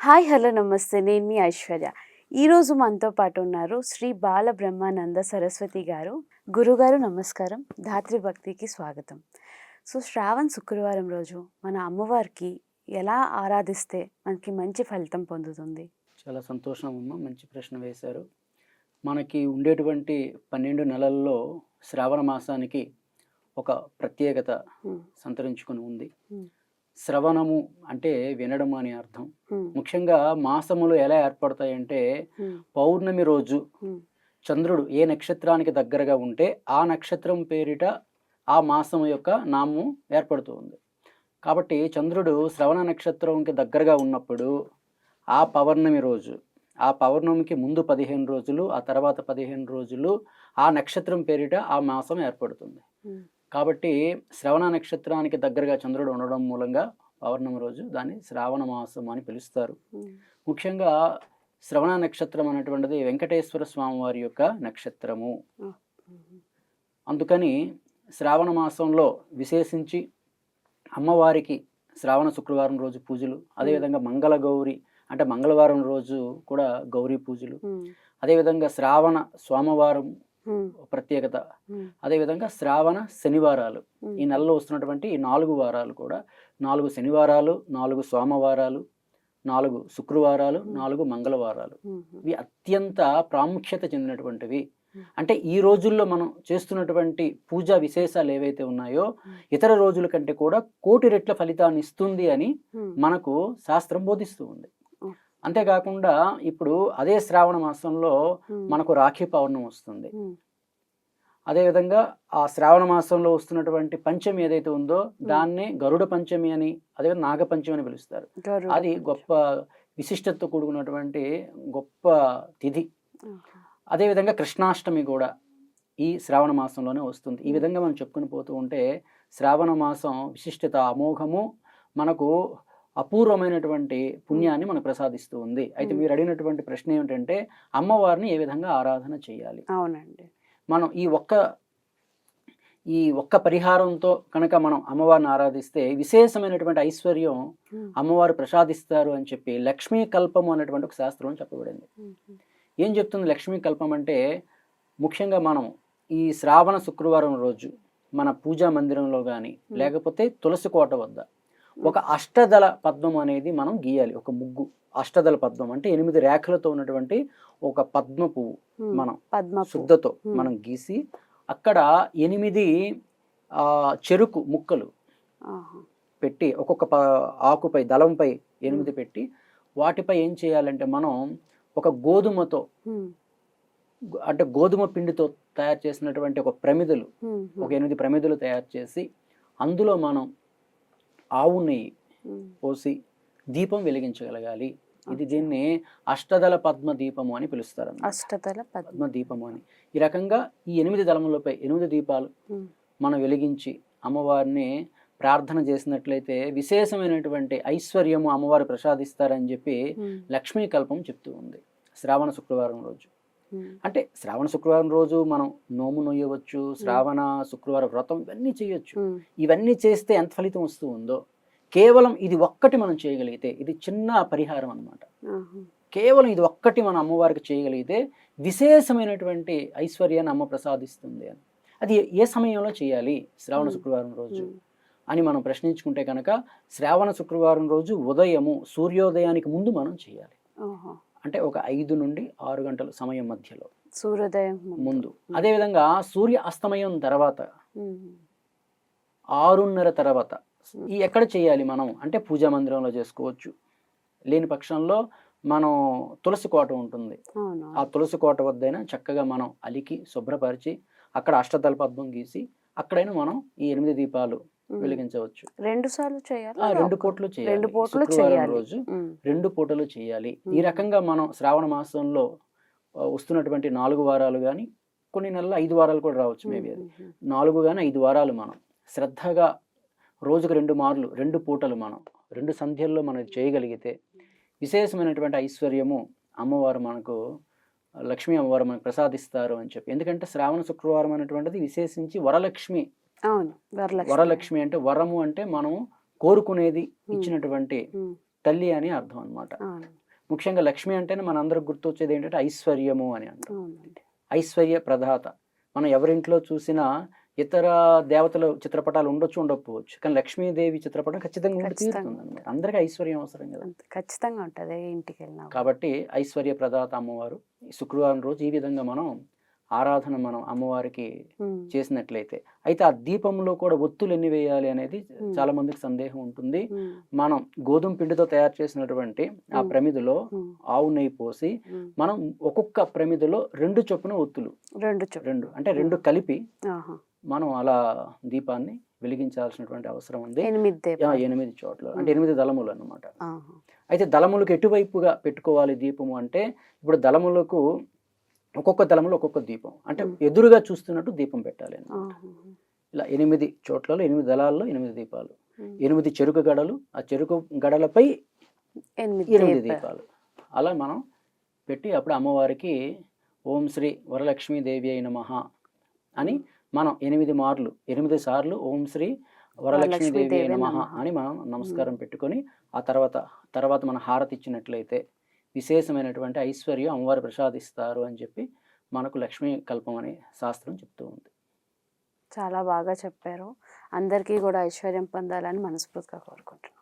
Hi hello నమస్తే. నేను మీ ఐశ్వర్య. ఈరోజు మనతో పాటు ఉన్నారు శ్రీ బాల బ్రహ్మానంద సరస్వతి గారు. గురుగారు నమస్కారం. ధాత్రి భక్తికి స్వాగతం. సో శ్రావణ్ శుక్రవారం రోజు మన అమ్మవారికి ఎలా ఆరాధిస్తే మనకి మంచి ఫలితం పొందుతుంది? చాలా సంతోషం అమ్మ. మంచి ప్రశ్న వేశారు. మనకి ఉండేటువంటి పన్నెండు నెలల్లో శ్రావణ మాసానికి ఒక ప్రత్యేకత. సంతరించుకొని ఉంది. శ్రవణము అంటే వినడం అని అర్థం. ముఖ్యంగా మాసములు ఎలా ఏర్పడతాయంటే. పౌర్ణమి రోజు. చంద్రుడు ఏ నక్షత్రానికి దగ్గరగా ఉంటే ఆ నక్షత్రం పేరిట ఆ మాసం యొక్క నామం ఏర్పడుతూ ఉంది కాబట్టి చంద్రుడు శ్రవణ నక్షత్రంకి దగ్గరగా ఉన్నప్పుడు ఆ పౌర్ణమి రోజు ఆ పౌర్ణమికి ముందు పదిహేను రోజులు ఆ తర్వాత పదిహేను రోజులు ఆ నక్షత్రం పేరిట ఆ మాసం ఏర్పడుతుంది. కాబట్టి శ్రవణ నక్షత్రానికి దగ్గరగా చంద్రుడు ఉండడం మూలంగా పౌర్ణమి రోజు దాన్ని శ్రావణ మాసం అని పిలుస్తారు. ముఖ్యంగా శ్రవణ నక్షత్రం అనేటువంటిది వెంకటేశ్వర స్వామి వారి యొక్క నక్షత్రము. అందుకని శ్రావణ మాసంలో విశేషించి అమ్మవారికి శ్రావణ శుక్రవారం రోజు పూజలు అదేవిధంగా మంగళ గౌరి అంటే మంగళవారం రోజు కూడా గౌరీ పూజలు. అదేవిధంగా శ్రావణ సోమవారం. ప్రత్యేకత. అదేవిధంగా శ్రావణ శనివారాలు. ఈ నెలలో వస్తున్నటువంటి ఈ నాలుగు వారాలు కూడా నాలుగు శనివారాలు నాలుగు సోమవారాలు నాలుగు శుక్రవారాలు. నాలుగు మంగళవారాలు. ఇవి అత్యంత ప్రాముఖ్యత చెందినటువంటివి. అంటే ఈ రోజుల్లో మనం చేస్తున్నటువంటి పూజా విశేషాలు ఏవైతే ఉన్నాయో. ఇతర రోజుల కంటే కూడా కోటి రెట్ల ఫలితాన్ని ఇస్తుంది అని. మనకు శాస్త్రం బోధిస్తూ ఉంది. అంతేకాకుండా ఇప్పుడు అదే శ్రావణ మాసంలో. మనకు రాఖీ పౌర్ణమి వస్తుంది. అదేవిధంగా ఆ శ్రావణ మాసంలో వస్తున్నటువంటి పంచమి ఏదైతే ఉందో దాన్ని గరుడ పంచమి అని అదే నాగ పంచమి అని పిలుస్తారు అది. గొప్ప విశిష్టతతో కూడుకున్నటువంటి గొప్ప తిథి. అదేవిధంగా కృష్ణాష్టమి కూడా ఈ శ్రావణ మాసంలోనే వస్తుంది ఈ విధంగా మనం చెప్పుకుని పోతూ ఉంటే శ్రావణ మాసం విశిష్టత అమోఘము మనకు అపూర్వమైనటువంటి పుణ్యాన్ని మనకు ప్రసాదిస్తూ ఉంది అయితే. మీరు అడిగినటువంటి ప్రశ్న ఏమిటంటే అమ్మవారిని ఏ విధంగా ఆరాధన చేయాలి అవునండి మనం ఈ ఒక్క ఈ ఒక్క పరిహారంతో కనుక మనం అమ్మవారిని ఆరాధిస్తే విశేషమైనటువంటి ఐశ్వర్యం. అమ్మవారు ప్రసాదిస్తారు అని చెప్పి లక్ష్మీ కల్పము అనేటువంటి ఒక శాస్త్రం చెప్పబడింది. ఏం చెప్తుంది లక్ష్మీ కల్పం అంటే ముఖ్యంగా మనం ఈ శ్రావణ శుక్రవారం రోజు మన పూజా మందిరంలో కానీ లేకపోతే తులసి కోట వద్ద ఒక అష్టదళ పద్మం అనేది మనం గీయాలి ఒక ముగ్గు అష్టదళ పద్మం అంటే ఎనిమిది రేఖలతో ఉన్నటువంటి ఒక పద్మ పువ్వు. మనం పద్మ. శుద్ధతో. మనం గీసి అక్కడ ఎనిమిది చెరుకు ముక్కలు. పెట్టి ఒక్కొక్క ఆకుపై దళంపై ఎనిమిది పెట్టి వాటిపై ఏం చేయాలంటే మనం ఒక గోధుమతో అంటే గోధుమ పిండితో తయారు చేసినటువంటి ఒక ప్రమిదలు. ఒక ఎనిమిది ప్రమిదలు తయారు చేసి అందులో మనం ఆవు నెయ్యి. పోసి దీపం వెలిగించగలగాలి ఇది దీన్ని అష్టదళ పద్మ దీపము అని పిలుస్తారు. అష్టదళ పద్మ దీపము అని ఈ రకంగా ఈ ఎనిమిది దళములపై ఎనిమిది దీపాలు. మనం వెలిగించి అమ్మవారిని ప్రార్థన చేసినట్లయితే విశేషమైనటువంటి ఐశ్వర్యము అమ్మవారు ప్రసాదిస్తారని చెప్పి. లక్ష్మీ కల్పం చెప్తూ ఉంది శ్రావణ శుక్రవారం రోజు. అంటే శ్రావణ శుక్రవారం రోజు మనం నోము నొయ్యవచ్చు శ్రావణ శుక్రవార వ్రతం ఇవన్నీ చేయొచ్చు. ఇవన్నీ చేస్తే ఎంత ఫలితం వస్తూ ఉందో కేవలం ఇది ఒక్కటి మనం చేయగలిగితే ఇది చిన్న పరిహారం అన్నమాట ఆహా. కేవలం ఇది ఒక్కటి మన అమ్మవారికి చేయగలిగితే విశేషమైనటువంటి ఐశ్వర్యాన్ని అమ్మ ప్రసాదిస్తుంది అని అది ఏ సమయంలో చేయాలి శ్రావణ. శుక్రవారం రోజు. అని మనం ప్రశ్నించుకుంటే కనుక శ్రావణ శుక్రవారం రోజు ఉదయము సూర్యోదయానికి ముందు మనం చేయాలి. అంటే ఒక ఐదు నుండి ఆరు గంటల సమయం మధ్యలో సూర్యోదయం ముందు. అదేవిధంగా సూర్య అస్తమయం తర్వాత. ఆరున్నర తర్వాత ఈ ఎక్కడ చేయాలి మనం అంటే పూజా మందిరంలో చేసుకోవచ్చు లేని పక్షంలో మనం తులసి కోట ఉంటుంది ఆ తులసి కోట వద్దైనా చక్కగా మనం అలికి శుభ్రపరిచి అక్కడ అష్టదళ పద్మం గీసి అక్కడైనా మనం ఈ ఎనిమిది దీపాలు. వెలిగించవచ్చు రెండు సార్లు చేయాలి రెండు పూటలు చేయాలి రెండు పూటలు చేయాలి. రోజు. రెండు పూటలు చేయాలి ఈ. రకంగా మనం శ్రావణ మాసంలో వస్తున్నటువంటి నాలుగు వారాలు కానీ కొన్ని నెలలు ఐదు వారాలు కూడా రావచ్చు మేబీ అది. నాలుగు కానీ ఐదు వారాలు మనం శ్రద్ధగా రోజుకు రెండు మార్లు రెండు పూటలు మనం రెండు సంధ్యల్లో మనం చేయగలిగితే విశేషమైనటువంటి ఐశ్వర్యము అమ్మవారు మనకు లక్ష్మీ అమ్మవారు మనకు ప్రసాదిస్తారు అని చెప్పి ఎందుకంటే శ్రావణ శుక్రవారం అనేటువంటిది విశేషించి వరలక్ష్మి అవును. వరలక్ష్మి. అంటే వరము అంటే మనం కోరుకునేది ఇచ్చినటువంటి. తల్లి అని అర్థం అన్నమాట. అవును. ముఖ్యంగా లక్ష్మి అంటేనే మన అందరికి గుర్తొచ్చేది ఏంటంటే ఐశ్వర్యము అని అంటాం. అవునండి. ఐశ్వర్య ప్రదాత మనం ఎవరింట్లో చూసినా ఇతర దేవతల చిత్రపటాలు ఉండొచ్చు ఉండకపోవచ్చు. కానీ లక్ష్మీదేవి చిత్రపటం ఖచ్చితంగా. తీరుతుంది అనమాట అందరికీ ఐశ్వర్యం అవసరం కదా. ఖచ్చితంగా ఉంటుంది. ఇంటికి వెళ్ళినా. కాబట్టి ఐశ్వర్య ప్రదాత అమ్మవారు. శుక్రవారం రోజు ఈ విధంగా మనం ఆరాధన మనం అమ్మవారికి చేసినట్లయితే. అయితే ఆ దీపంలో కూడా ఒత్తులు ఎన్ని వేయాలి అనేది. చాలా మందికి సందేహం ఉంటుంది. మనం గోధుమ పిండితో తయారు చేసినటువంటి ఆ. ప్రమిదలో ఆవు నెయ్యి పోసి. మనం ఒక్కొక్క ప్రమిదలో రెండు చొప్పున ఒత్తులు. రెండు రెండు అంటే రెండు కలిపి. మనం అలా దీపాన్ని వెలిగించాల్సినటువంటి అవసరం ఉంది. ఎనిమిది చోట్ల అంటే ఎనిమిది దళములు అన్నమాట. ఆహా. అయితే దళములకు ఎటువైపుగా పెట్టుకోవాలి దీపము అంటే ఇప్పుడు దళములకు ఒక్కొక్క దళములు ఒక్కొక్క దీపం అంటే. ఎదురుగా చూస్తున్నట్టు దీపం పెట్టాలి. ఇలా ఎనిమిది చోట్లలో ఎనిమిది దళాల్లో ఎనిమిది దీపాలు. ఎనిమిది చెరుకు గడలు ఆ చెరుకు గడలపై ఎనిమిది దీపాలు. దీపాలు అలా మనం పెట్టి అప్పుడు అమ్మవారికి ఓం శ్రీ వరలక్ష్మీ దేవి అయిన మహా అని మనం ఎనిమిది మార్లు ఎనిమిది సార్లు ఓం శ్రీ వరలక్ష్మీ దేవి అయిన మహా అని మనం నమస్కారం పెట్టుకొని ఆ తర్వాత తర్వాత మన హారతి ఇచ్చినట్లయితే విశేషమైనటువంటి ఐశ్వర్యం అమ్మవారు ప్రసాదిస్తారు అని చెప్పి మనకు లక్ష్మీ కల్పం అనే శాస్త్రం చెప్తూ ఉంది. చాలా బాగా చెప్పారు. అందరికీ కూడా ఐశ్వర్యం పొందాలని మనస్ఫూర్తిగా కోరుకుంటున్నాను